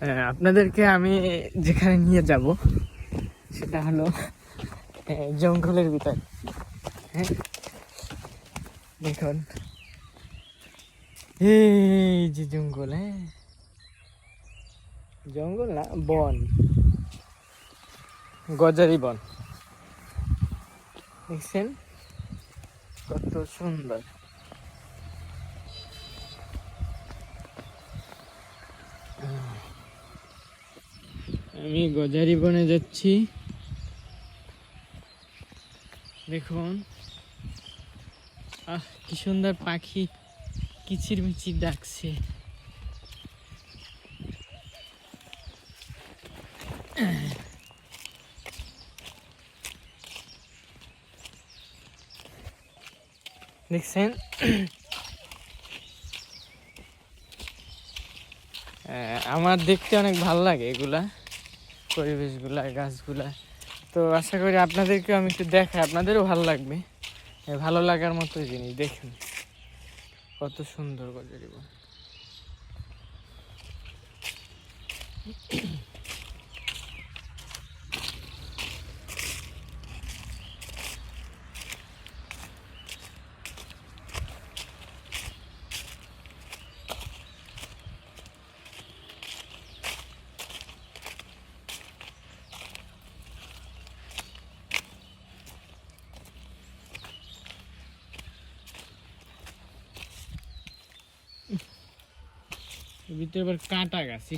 আপনাদেরকে আমি যেখানে নিয়ে যাব, সেটা হলো জঙ্গলের ভিতর। হ্যাঁ? দেখুন। এই যে জঙ্গল হ্যাঁ? জঙ্গল না, বন। গজারি বন। দেখছেন? কত সুন্দর। আমি গজারি বনে যাচ্ছি। দেখুন। আহ, কি সুন্দর পাখি। কিচির মিচির ডাকছে। দেখছেন? আমার দেখতে অনেক ভালো লাগে এগুলা। পরিবেশগুলা গাছগুলা। তো আশা করি আপনাদেরকেও আমি একটু দেখাই, আপনাদেরও ভালো লাগবে। ভালো লাগার মতো জিনিস, দেখুন। কত সুন্দর গজারি ভিতরে এবার কাঁটা গাছ